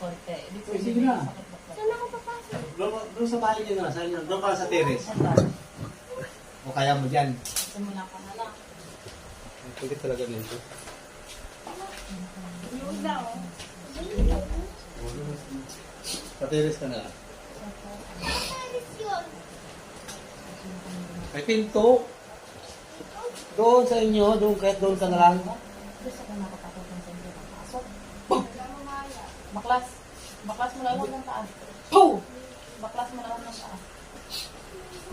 Korte. Ibig Sige sabihin, na. sakit bakla. Saan ako papasok? Doon, sa bahay niyo na, sa inyo. Doon ka sa terrace. O kaya mo dyan. Simula ko na lang. Pwede talaga nito. Yun na, oh. Sa terrace ka na lang. May pinto. Doon sa inyo, doon kahit doon ka na lang. Gusto ko nakapatod ng sentro ng pasok. Baklas. Baklas mo lang ng taas. Pow! Baklas mo lang ng taas.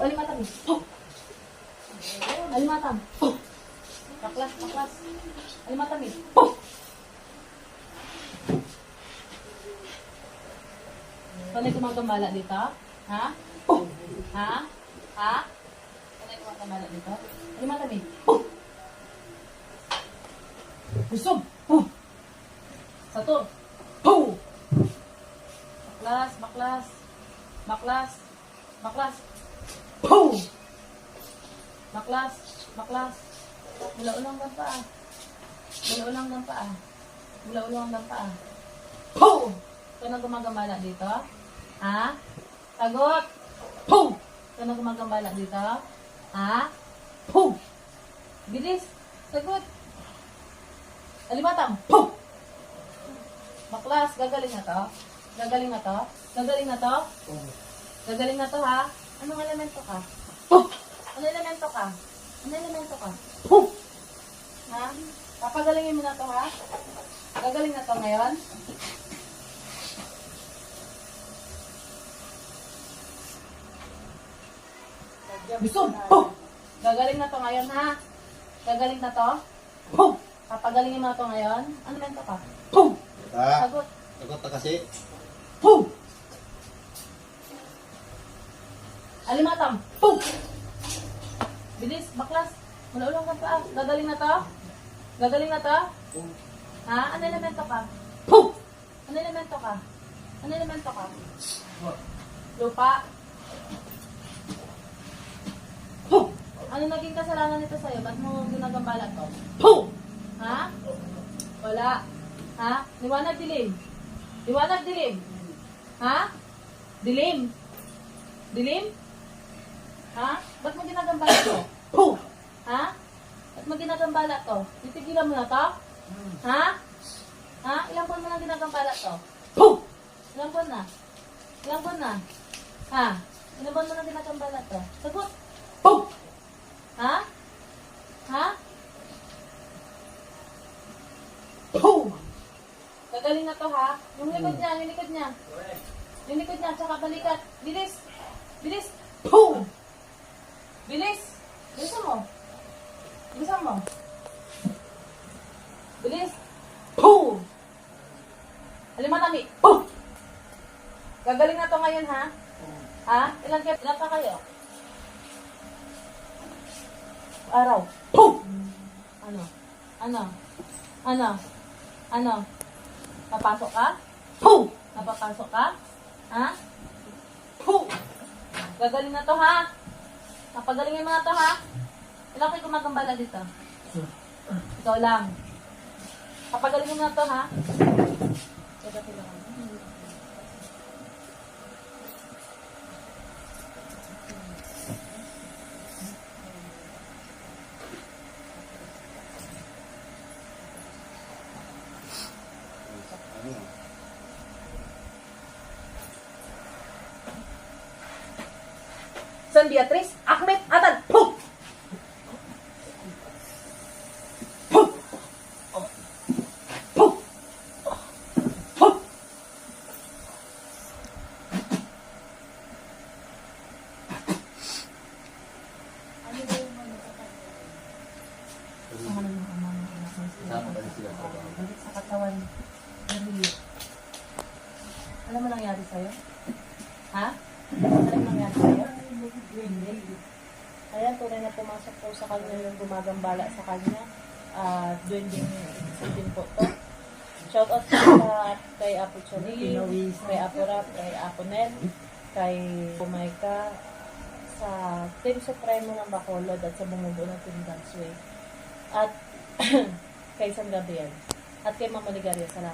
Alimatang. Oh! Alimatang. Oh! Baklas, baklas. Alimatang eh. Oh! Panay gumagambala dito? Ha? Oh! Ha? Ha? Panay gumagambala dito? Alimatang eh. Oh! Busog! Oh! Satu! Oh! Baklas, baklas. Baklas. Baklas. Pow! Baklas, baklas. Mula-ulang ng paa. Mula-ulang ng paa. Mula-ulang ng paa. Pow! Ito na gumagambala dito? Ha? Sagot! Pow! Ito na gumagambala dito? Ha? Pow! Bilis! Sagot! Alimatang! Pow! Baklas, gagaling na to? Gagaling na to? Gagaling na to? Gagaling na to ha? Anong elemento ka? Ano elemento ka? Ano elemento ka? Ha? Papagalingin mo na to ha? Gagaling na to ngayon? Gusto! Gagaling na to ngayon ha? Gagaling na to? Papagalingin mo na to ngayon? Ano elemento ka? Ha? Sagot. Sagot na kasi. Baklas. Mula-ulang ka pa. Gagaling na to? Gagaling na to? Ha? Ano elemento ka? Pum! Ano elemento ka? Ano elemento ka? Lupa. Pum! Ano naging kasalanan nito sa'yo? Ba't mo ginagambala to? Pum! Ha? Wala. Ha? Liwanag dilim. Liwanag dilim. Ha? Dilim. Dilim? Ha? Ba't mo ginagambala to? Ha? Ba't mo ginagambala to? Titigilan mo na to? Ha? Ha? Ilang buwan mo na ginagambala to? Ilang buwan na? Ilang buwan na? Ha? Ilang buwan mo na ginagambala to? Sagot! Ha? Ha? Gagaling na to ha? Yung likod niya, yung likod niya. Yung likod niya, tsaka balikat. Bilis! Bilis! Bilis! Bilisan mo. Bilisan mo. Bilis. Alimatami. Gagaling na to ngayon ha? Ha? Ilan, ka- ilan pa kayo? Araw. Ano? Ano? Ano? Ano? Papasok ka? Napapasok ka? Ha? Gagaling na to ha? Napagalingin mo na to ha? Ilan kayo gumagambala dito? Ikaw lang. Papagalingin mo na to ha? San Beatriz, Ahmed, Atan! Pum! Alam mo nangyari sa'yo? Ha? Alam mo nangyari sa'yo? Kaya tunay na pumasok po sa kanya yung gumagambala sa kanya. Ah, doon din din po to. Shout out po sa kay Apo Chani, kay Apo Rap, kay Apo Nel, kay Pumayka, sa Team Supremo ng Bacolod at sa bumubuo ng Team Danceway. At kay San Gabriel. At kay Mama Ligaria. Salamat.